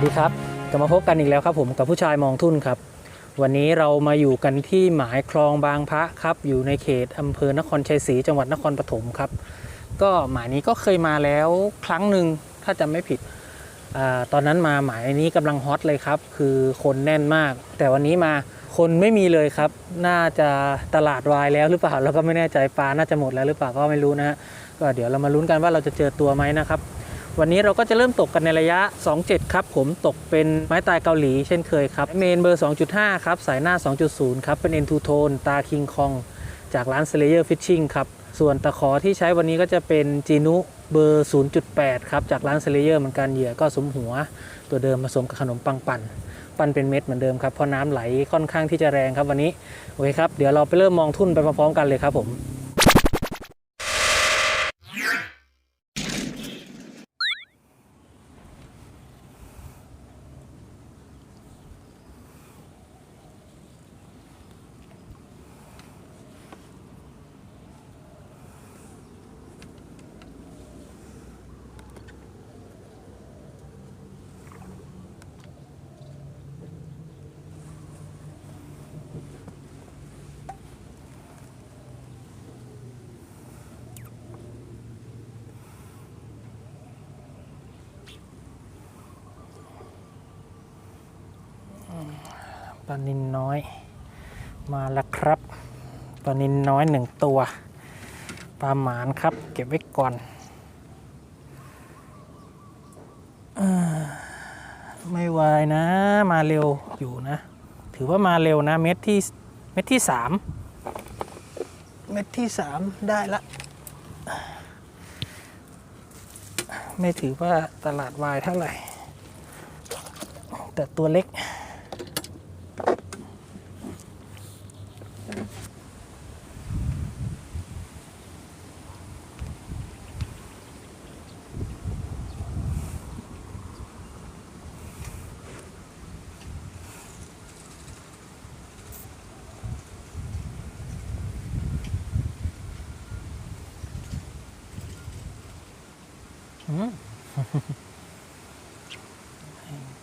สดีครับกลับมาพบกันอีกแล้วครับผมกับผู้ชายมองทุ่นครับ วันนี้เรามาอยู่กันที่หมายคลองบางพระครับ อยู่ในเขตอำเภอนครชัยศรีจังหวัดนครปฐมครับ ก็หมายนี้ก็เคยมาแล้วครั้งหนึ่งถ้าจำไม่ผิดอตอนนั้นมาหมายนี้กำลังฮอตเลยครับ คือคนแน่นมาก แต่วันนี้มาคนไม่มีเลยครับ น่าจะตลาดวายแล้วหรือเปล่าแล้วก็ไม่แน่ใจปลาน่าจะหมดแล้วหรือเปล่าก็ไม่รู้นะฮะก็เดี๋ยวเรามาลุ้นกันว่าเราจะเจอตัวไหมนะครับ วันนี้เราก็จะเริ่มตกกันในระยะ 27 ครับ ผมตกเป็นไม้ตายเกาหลีเช่นเคยครับ เมนเบอร์ 2.5 ครับ สายหน้า 2.0 ครับ เป็น N2 Tone ตาคิงคองจากร้าน Slayer Fishing ครับ ส่วนตะขอที่ใช้วันนี้ก็จะเป็นจีนุเบอร์ 0.8 ครับ จากร้าน Slayer เหมือนกันเหยื่อก็สมหัว ตัวเดิมผสมกับขนมปังปั่น ปั้นเป็นเม็ดเหมือนเดิมครับเพราะน้ำไหลค่อนข้างที่จะแรงครับวันนี้โอเคครับเดี๋ยวเราไปเริ่มมองทุ่นไปพร้อมๆกันเลยครับผม ลานินน้อย มาแล้วครับปลานินน้อยหนึ่งตัวปลาหมานครับ เก็บไว้ก่อนเอ่อไม่วายนะ มาเร็วอยู่นะ ถือว่ามาเร็วนะ เม็ดที่เม็ดที่สามเม็ดที่สามได้ละ ไม่ถือว่าตลาดวายเท่าไหร่ แต่ตัวเล็ก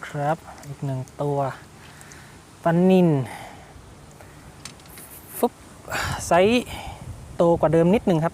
ครับ อีกหนึ่งตัวปันนินฟึบไซส์โตกว่าเดิมนิดนึงครับ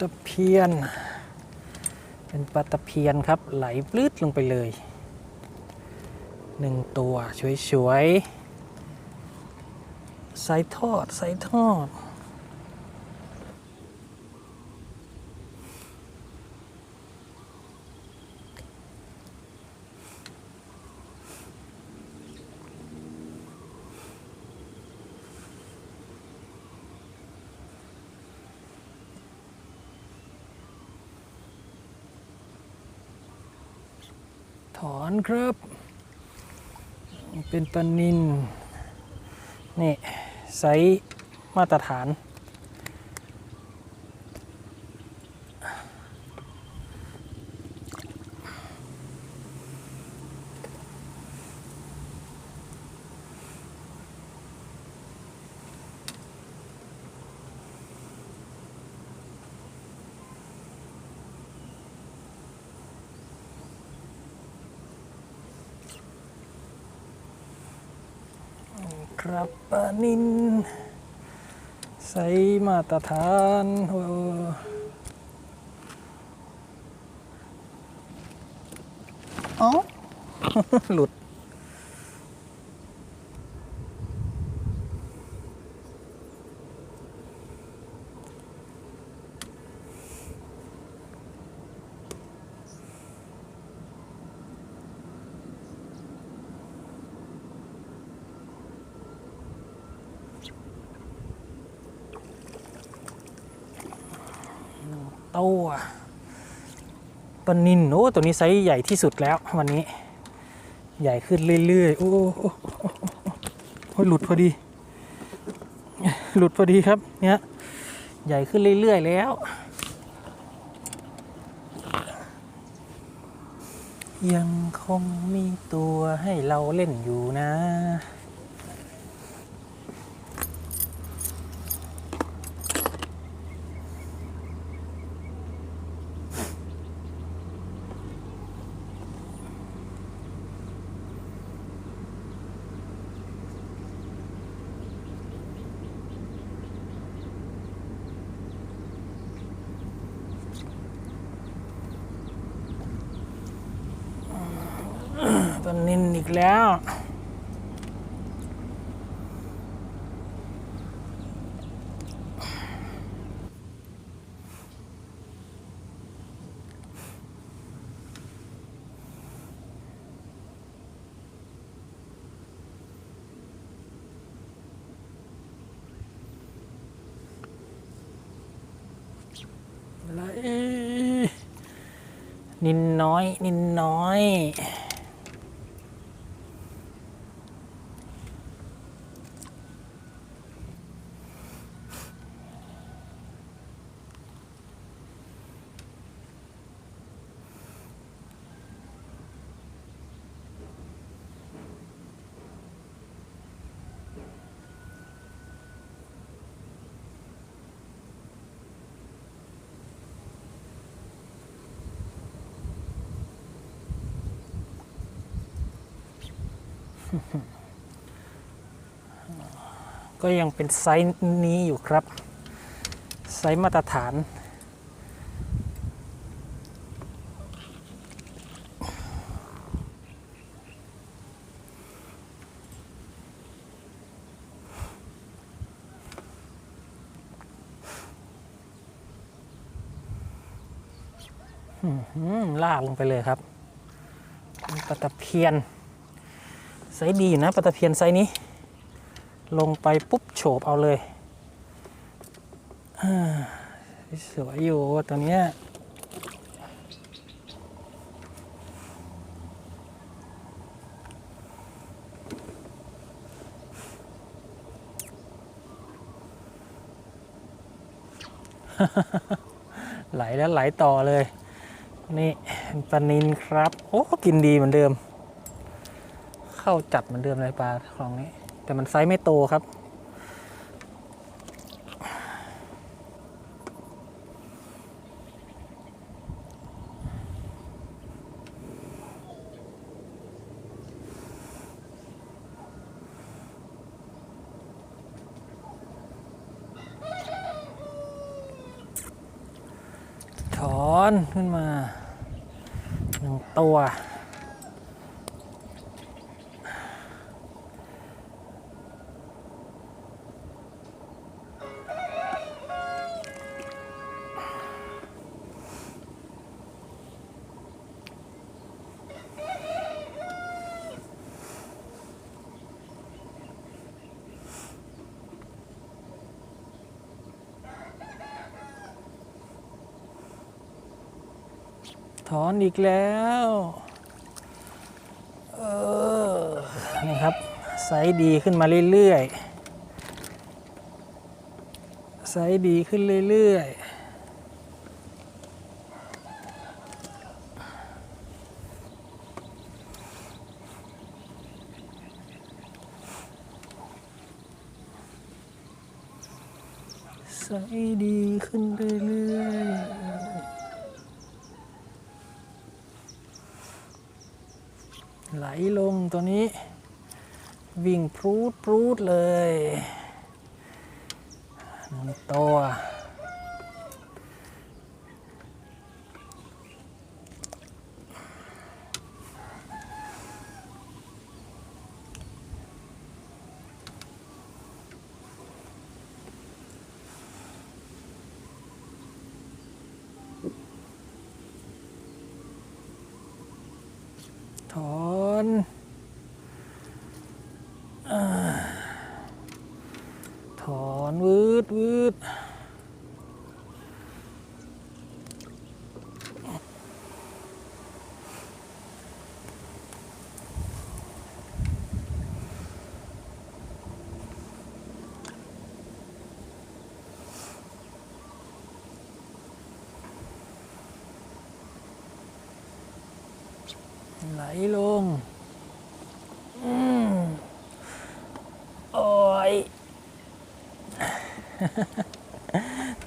ตะเพียน เป็นปลาตะเพียนครับ ไหลปลื้ดลงไปเลยหนึ่งตัวสวยๆใส่ทอดใส่ทอด ถอนครับ เป็นปลานินนี่ไซส์มาตรฐาน ครับปลานินใส่มาตรฐานโอ้อ๋อหลุด ตัวปลานินโอ้ตัวนี้ไซส์ใหญ่ที่สุดแล้ววันนี้ ใหญ่ขึ้นเรื่อยๆโอ้โอ้โอ้โอ้อ้ยหลุดพอดี หลุดพอดีครับเนี่ยใหญ่ขึ้นเรื่อยๆแล้ว ยังคงมีตัวให้เราเล่นอยู่นะ แล้ว นินน้อย นินน้อย ก็ยังเป็นไซส์นี้อยู่ครับ ไซส์มาตรฐานลากลงไปเลยครับปลาตะเพียน ไซส์ดีอยู่นะปลาตะเพียนไซส์นี้ ลงไปปุ๊บโฉบเอาเลยสวยอยู่ตัวเนี้ยไหลแล้วไหลต่อเลย นี่ปลานินครับ โอ้ กินดีเหมือนเดิม เข้าจัดเหมือนเดิมเลยปลาคลองนี้ แต่มันไซส์ไม่โตครับ ถอนขึ้นมาหนึ่งตัว ถอนอีกแล้ว เออ นี่ครับไซส์ดีขึ้นมาเรื่อยๆ ไซส์ดีขึ้นเรื่อยๆไซส์ดีขึ้นเรื่อย ไหลลงตัวนี้ วิ่งพรูดพรูดเลยหนึ่งตัว วืดวืดไหลลง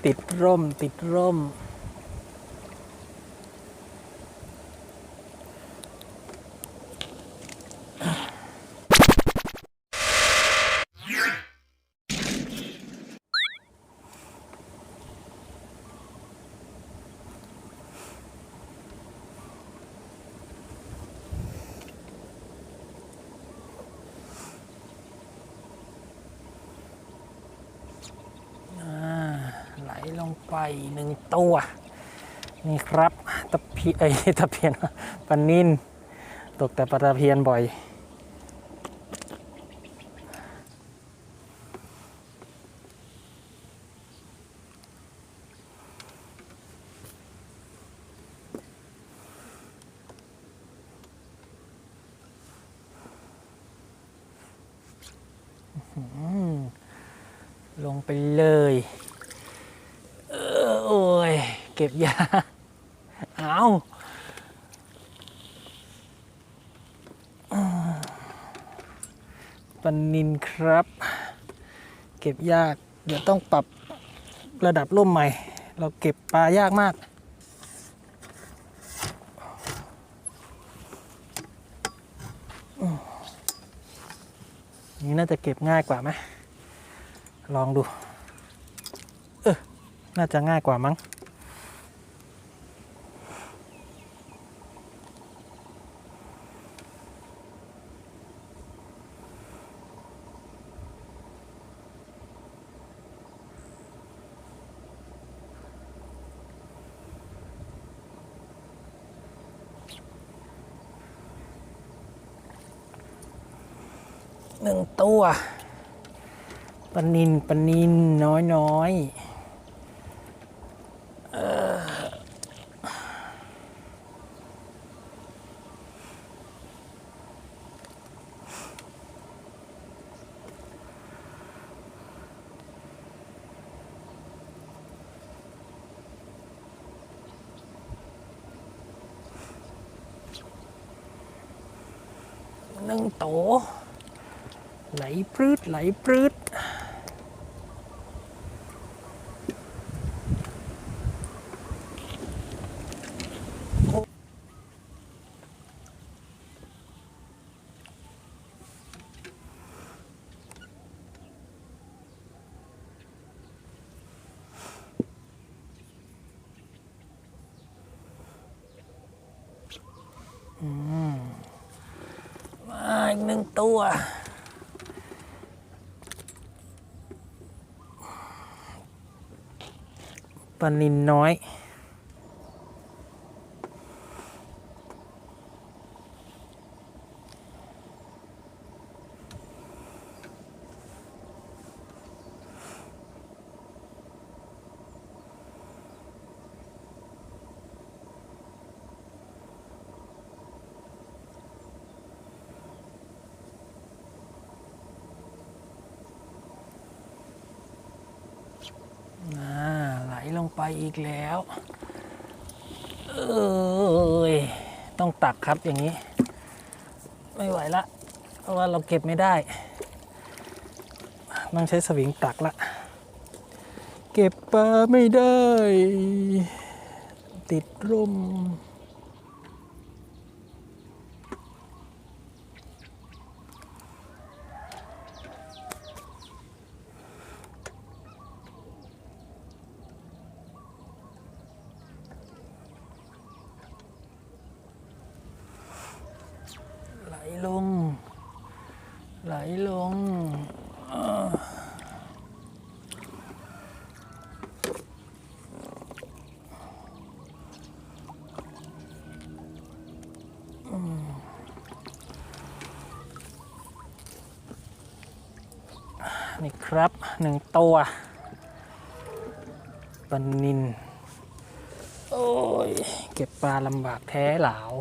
ติดร่มติดร่ม ไปหนึ่งตัว นี่ครับตะเพียเอ้ตะเพียนปนินตกแต่ปลาตะเพียนบ่อย ลงไปเลย เก็บยา เอาปันนินครับ เก็บยาก เดี๋ยวต้องปรับระดับร่มใหม่ เราเก็บปลายากมากนี่น่าจะเก็บง่ายกว่าไหมลองดู เออ น่าจะง่ายกว่ามั้ง ปนินปนินน้อยน้อยหนึ่งโต ไหลปรืดไหลปรืดมาอีกหนึ่งตัว ปลานินน้อยอ่า ลงไปอีกแล้ว เอ้ย ต้องตักครับอย่างนี้ ไม่ไหวละ เพราะว่าเราเก็บไม่ได้ ต้องใช้สวิงตักละ เก็บปลาไม่ได้ ติดร่ม ไหลลง ไหลลงเอ่ออืม นี่ครับหนึ่งตัวปลานิน โอ้ย เก็บปลาลำบากแท้หลาว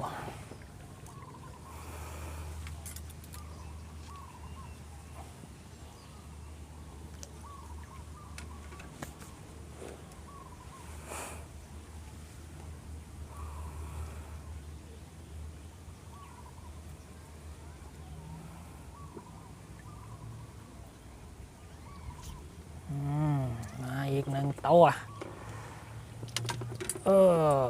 อ อีกหนึ่งตัวเออ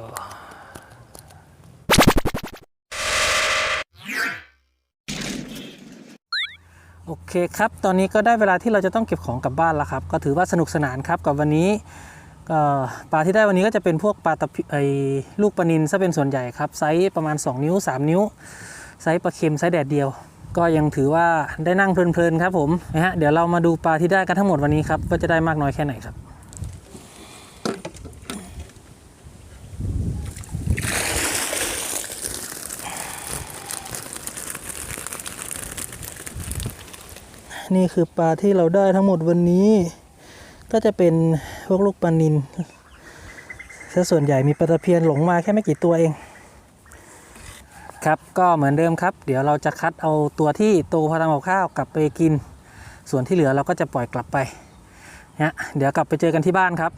โอเคครับ ตอนนี้ก็ได้เวลาที่เราจะต้องเก็บของกลับบ้านแล้วครับ ก็ถือว่าสนุกสนานครับกับวันนี้ปลาที่ได้วันนี้ก็จะเป็นพวกปลาตะไอลูกปลานินซะเป็นส่วนใหญ่ครับ ไซส์ประมาณ 2 นิ้ว 3 นิ้ว ไซส์ปลาเค็มไซส์แดดเดียว ก็ยังถือว่าได้นั่งเพลินๆครับผมนะฮะเดี๋ยวเรามาดูปลาที่ได้กันทั้งหมดวันนี้ครับว่าจะได้มากน้อยแค่ไหนครับ นี่คือปลาที่เราได้ทั้งหมดวันนี้ ก็จะเป็นพวกลูกปลานินซะส่วนใหญ่มีปลาตะเพียนหลงมาแค่ไม่กี่ตัวเอง ครับก็เหมือนเดิมครับ เดี๋ยวเราจะคัดเอาตัวที่โตพอทำกับข้าวกลับไปกิน ส่วนที่เหลือเราก็จะปล่อยกลับไปนะเดี๋ยวกลับไปเจอกันที่บ้านครับ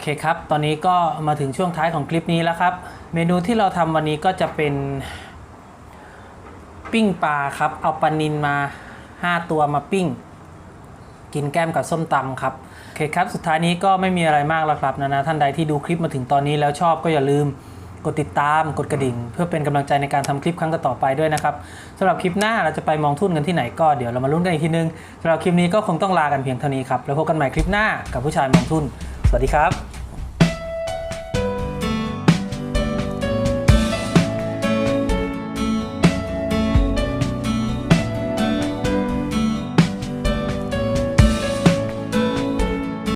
เคครับ ตอนนี้ก็มาถึงช่วงท้ายของคลิปนี้แล้วครับ เมนูที่เราทำวันนี้ก็จะเป็น ปิ้งปลาครับ เอาปลานินมา 5 ตัวมาปิ้ง กินแก้มกับส้มตำครับโอเคครับ สุดท้ายนี้ก็ไม่มีอะไรมากแล้วครับนะนะท่านใดที่ดูคลิปมาถึงตอนนี้แล้วชอบก็อย่าลืมกดติดตามกดกระดิ่ง เพื่อเป็นกำลังใจในการทำคลิปครั้งต่อไปด้วยนะครับสำหรับคลิปหน้าเราจะไปมองทุ่นกันที่ไหนก็เดี๋ยวเรามาลุ้นกันอีกทีนึงสำหรับคลิปนี้ก็คงต้องลากันเพียงเท่านี้ครับแล้วพบกันใหม่คลิปหน้ากับผู้ชายมองทุ่นสวัสดีครับ